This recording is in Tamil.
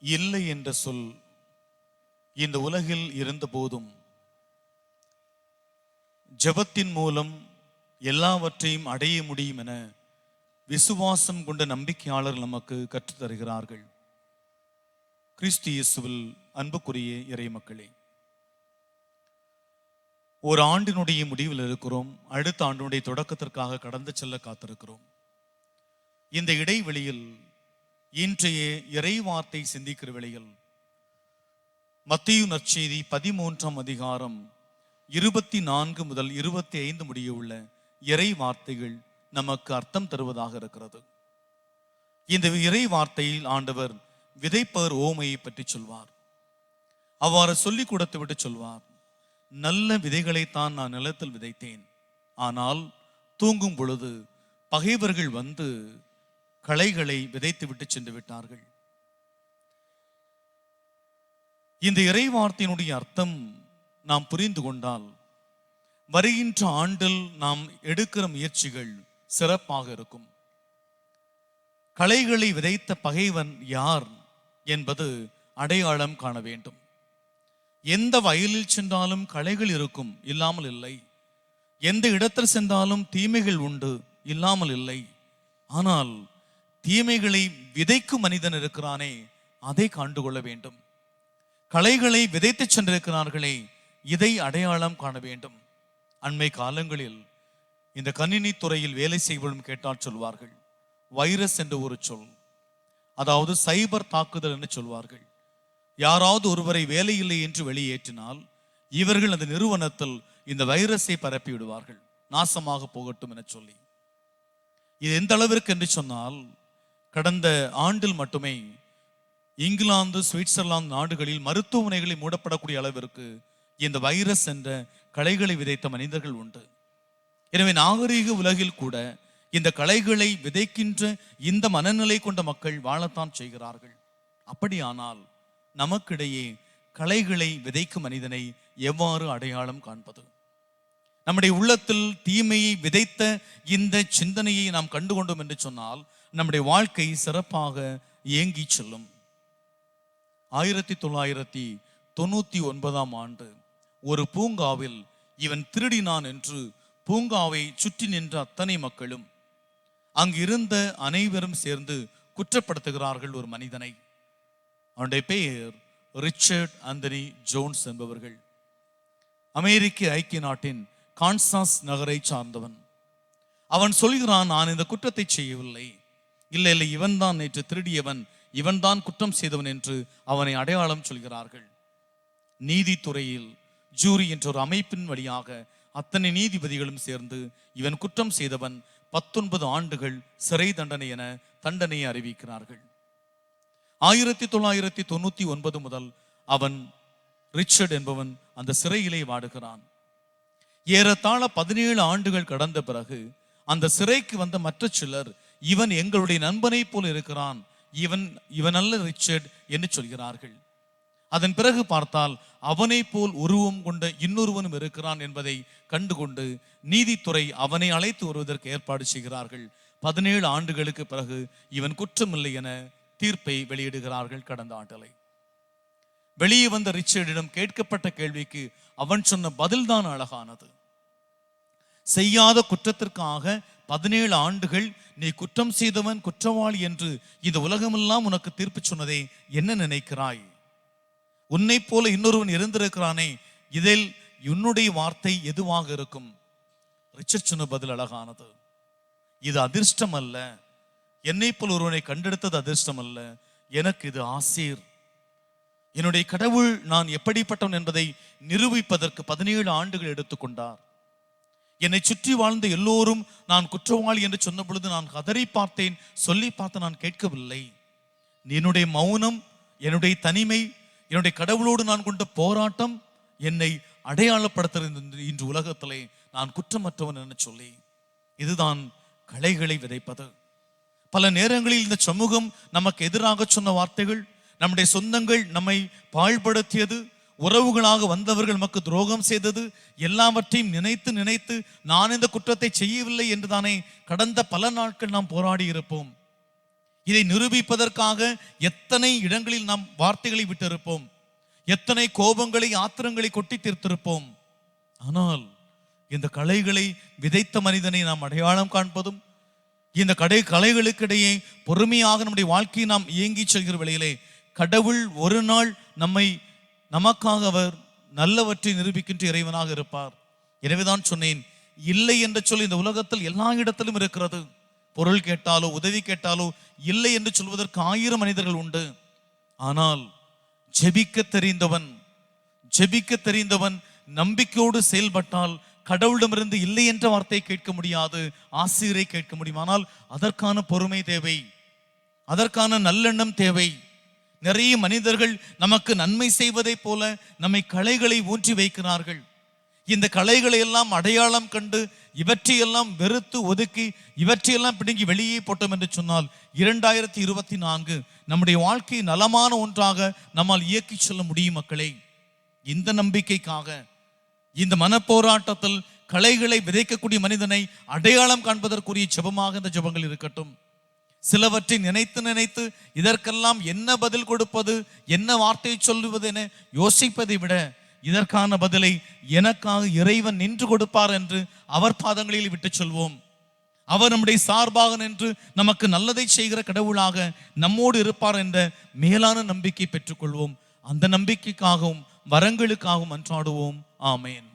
இல்லை என்ற சொல் இந்த உலகில் இருந்த போதும் ஜெபத்தின் மூலம் எல்லாவற்றையும் அடைய முடியும் என விசுவாசம் கொண்ட நம்பிக்கையாளர் நமக்கு கற்றுத்தருகிறார்கள். கிறிஸ்து இயேசுவில் அன்புக்குரிய இறை மக்களே ஒரு ஆண்டினுடைய முடிவில் இருக்கிறோம் அடுத்த ஆண்டினுடைய தொடக்கத்திற்காக கடந்து செல்ல காத்திருக்கிறோம். இந்த இடைவெளியில் இன்றைய இறைவார்த்தை சிந்திக்கிற வேளையில் மத்திய நற்செய்தி பதிமூன்றாம் அதிகாரம் இருபத்தி நான்கு முதல் இருபத்தி ஐந்து முடிய உள்ள இறை வார்த்தைகள் நமக்கு அர்த்தம் தருவதாக இருக்கிறது. இந்த இறை வார்த்தையில் ஆண்டவர் விதைப்பவர் ஓமையை பற்றி சொல்வார். அவ்வாறு சொல்லிக் கொடுத்து விட்டு சொல்வார் நல்ல விதைகளைத்தான் நான் நிலத்தில் விதைத்தேன். ஆனால் தூங்கும் பொழுது பகைவர்கள் வந்து களைகளை விதைத்து விட்டு சென்று விட்டார்கள். இந்த இறை வார்த்தையினுடைய அர்த்தம் நாம் புரிந்து கொண்டால் வருகின்ற ஆண்டில் நாம் எடுக்கிற முயற்சிகள் சிறப்பாக இருக்கும். களைகளை விதைத்த பகைவன் யார் என்பது அடையாளம் காண வேண்டும். எந்த வயலில் சென்றாலும் களைகள் இருக்கும் இல்லாமல் இல்லை. எந்த இடத்தில் சென்றாலும் தீமைகள் உண்டு இல்லாமல் இல்லை. ஆனால் தீமைகளை விதைக்கும் மனிதன் இருக்கிறானே அதை கண்டுகொள்ள வேண்டும். களைகளை விதைத்து சென்றிருக்கிறார்களே இதை அடையாளம் காண வேண்டும். அண்மை காலங்களில் இந்த கணினி துறையில் வேலை செய்வதும் கேட்டால் சொல்வார்கள் வைரஸ் என்று ஒரு சொல் அதாவது சைபர் தாக்குதல் என்று சொல்வார்கள். யாராவது ஒருவரை வேலையில்லை என்று வெளியேற்றினால் இவர்கள் அந்த நிறுவனத்தில் இந்த வைரஸை பரப்பி விடுவார்கள் நாசமாக போகட்டும் என சொல்லி. இது எந்த அளவிற்கு என்று சொன்னால் கடந்த ஆண்டில் மட்டுமே இங்கிலாந்து சுவிட்சர்லாந்து நாடுகளில் மருத்துவமனைகளை மூடப்படக்கூடிய அளவிற்கு இந்த வைரஸ் என்ற களைகளை விதைத்த மனிதர்கள் உண்டு. எனவே நாகரீக உலகில் கூட இந்த களைகளை விதைக்கின்ற இந்த மனநிலை கொண்ட மக்கள் வாழத்தான் செய்கிறார்கள். அப்படியானால் நமக்கிடையே களைகளை விதைக்கும் மனிதனை எவ்வாறு அடையாளம் காண்பது? நம்முடைய உள்ளத்தில் தீமையை விதைத்த இந்த சிந்தனையை நாம் கண்டுகொண்டோம் என்று சொன்னால் நம்முடைய வாழ்க்கை சிறப்பாக இயங்கி செல்லும். ஆயிரத்தி தொள்ளாயிரத்தி தொண்ணூத்தி ஒன்பதாம் ஆண்டு ஒரு பூங்காவில் இவன் திருடினான் என்று பூங்காவை சுற்றி நின்ற அத்தனை மக்களும் அங்கிருந்த அனைவரும் சேர்ந்து குற்றப்படுத்துகிறார்கள் ஒரு மனிதனை. அவனுடைய பெயர் ரிச்சர்ட் அந்தனி ஜோன்ஸ் என்பவர்கள். அமெரிக்க ஐக்கிய நாட்டின் கான்சாஸ் நகரை சார்ந்தவன். அவன் சொல்கிறான் நான் இந்த குற்றத்தை செய்யவில்லை. இல்லை இல்லை இவன்தான் நேற்று திருடியவன் இவன்தான் குற்றம் செய்தவன் என்று அவனை அடையாளம் சொல்கிறார்கள். நீதித்துறையில் ஜூரி என்ற ஒரு அமைப்பின் வழியாக அத்தனை நீதிபதிகளும் சேர்ந்து இவன் குற்றம் செய்தவன் பத்தொன்பது ஆண்டுகள் சிறை தண்டனை என தண்டனையை அறிவிக்கிறார்கள். ஆயிரத்தி தொள்ளாயிரத்தி தொண்ணூத்தி ஒன்பது முதல் அவன் ரிச்சர்ட் என்பவன் அந்த சிறையிலே வாடுகிறான். ஏறத்தாழ பதினேழு ஆண்டுகள் கடந்த பிறகு அந்த சிறைக்கு வந்த மற்ற சிலர் இவன் எங்களுடைய நண்பனைப் போல் இருக்கிறான். இவன் இவன் அல்ல ரிச்சர்ட் என்று சொல்கிறார்கள். அதன் பிறகு பார்த்தால் அவனை போல் உருவம் கொண்ட இன்னொருவனும் இருக்கிறான் என்பதை கண்டுகொண்டு நீதித்துறை அவனை அழைத்து வருவதற்கு ஏற்பாடு செய்கிறார்கள். பதினேழு ஆண்டுகளுக்கு பிறகு இவன் குற்றமில்லை என தீர்ப்பை வெளியிடுகிறார்கள் கடந்த ஆண்டலை வெளியே வந்த ரிச்சர்டிடம் கேட்கப்பட்ட கேள்விக்கு அவன் சொன்ன பதில்தான் அழகானது. செய்யாத குற்றத்திற்காக பதினேழு ஆண்டுகள் நீ குற்றம் செய்தவன் குற்றவாளி என்று இந்த உலகமெல்லாம் உனக்கு தீர்ப்பு சொன்னதை என்ன நினைக்கிறாய்? உன்னைப் போல இன்னொருவன் இருந்திருக்கிறானே இதில் உன்னுடைய வார்த்தை எதுவாக இருக்கும்? ரிச்சர்ட் சொன்ன பதில் அழகானது. இது அதிர்ஷ்டம் அல்ல. என்னை போல் ஒருவனை கண்டெடுத்தது அதிர்ஷ்டம் அல்ல. எனக்கு இது ஆசீர். என்னுடைய கடவுள் நான் எப்படிப்பட்டவன் என்பதை நிரூபிப்பதற்கு பதினேழு ஆண்டுகள் எடுத்துக்கொண்டார் என்னை சுற்றி வாழ்ந்த எல்லோரும் நான் குற்றவாளி என்று சொன்ன பொழுது நான் கதறி பார்த்தேன் சொல்லி பார்த்து நான் கேட்கவில்லை. என்னுடைய மௌனம் என்னுடைய தனிமை என்னுடைய கடவுளோடு நான் கொண்ட போராட்டம் என்னை அடையாளப்படுத்துகிறது இன்று உலகத்திலே. நான் குற்றமற்றவன் என சொல்லி. இதுதான் களைகளை விதைப்பது. பல நேரங்களில் இந்த சமூகம் நமக்கு எதிராக சொன்ன வார்த்தைகள் நம்முடைய சொந்தங்கள் நம்மை பாழ்படுத்தியது உறவுகளாக வந்தவர்கள் நமக்கு துரோகம் செய்தது எல்லாவற்றையும் நினைத்து நினைத்து நான் இந்த குற்றத்தை செய்யவில்லை என்று தானே கடந்த பல நாட்கள் நாம் போராடி இருப்போம் இதை நிரூபிப்பதற்காக எத்தனை இடங்களில் நாம் வார்த்தைகளை விட்டிருப்போம். எத்தனை கோபங்களை ஆத்திரங்களை கொட்டி தீர்த்திருப்போம். ஆனால் இந்த கலைகளை விதைத்த மனிதனை நாம் அடையாளம் காண்பதும் இந்த கடை கலைகளுக்கிடையே பொறுமையாக நம்முடைய வாழ்க்கையை நாம் இயங்கி செல்கிற வேளையிலே கடவுள் ஒரு நாள் நம்மை நமக்காக அவர் நல்லவற்றை நிரூபிக்கின்ற இறைவனாக இருப்பார். எனவேதான் சொன்னேன் இல்லை என்று சொல்லி இந்த உலகத்தில் எல்லா இடத்திலும் இருக்கிறது. பொருள் கேட்டாலோ உதவி கேட்டாலோ இல்லை என்று சொல்வதற்கு ஆயிரம் மனிதர்கள் உண்டு. ஆனால் ஜெபிக்க தெரிந்தவன் ஜெபிக்க தெரிந்தவன் நம்பிக்கையோடு செயல்பட்டால் கடவுளிடமிருந்து இல்லை என்ற வார்த்தையை கேட்க முடியாது ஆசிரியரை கேட்க முடியும். ஆனால் அதற்கான பொறுமை தேவை அதற்கான நல்லெண்ணம் தேவை. நிறைய மனிதர்கள் நமக்கு நன்மை செய்வதைப் போல நம்மை கலைகளை ஊற்றி வைக்கிறார்கள். இந்த கலைகளை எல்லாம் அடையாளம் கண்டு இவற்றையெல்லாம் வெறுத்து ஒதுக்கி இவற்றையெல்லாம் பிடுங்கி வெளியே போட்டோம் என்று சொன்னால் இரண்டாயிரத்தி இருபத்தி நான்கு நம்முடைய வாழ்க்கை நலமான ஒன்றாக நம்மால் இயக்கி செல்ல முடியும் மக்களே. இந்த நம்பிக்கைக்காக இந்த மனப்போராட்டத்தில் கலைகளை விதைக்கக்கூடிய மனிதனை அடையாளம் காண்பதற்குரிய ஜபமாக இந்த ஜெபங்கள் இருக்கட்டும். சிலவற்றை நினைத்து நினைத்து இதற்கெல்லாம் என்ன பதில் கொடுப்பது என்ன வார்த்தையை சொல்லுவது என யோசிப்பதை விட இதற்கான பதிலை எனக்காக இறைவன் நின்று கொடுப்பார் என்று அவர் பாதங்களில் விட்டு சொல்வோம். அவர் நம்முடைய சார்பாக நின்று நமக்கு நல்லதை செய்கிற கடவுளாக நம்மோடு இருப்பார் என்ற மேலான நம்பிக்கை பெற்றுக்கொள்வோம். அந்த நம்பிக்கைக்காகவும் வரங்களுக்காகவும் அன்றாடுவோம். ஆமேன்.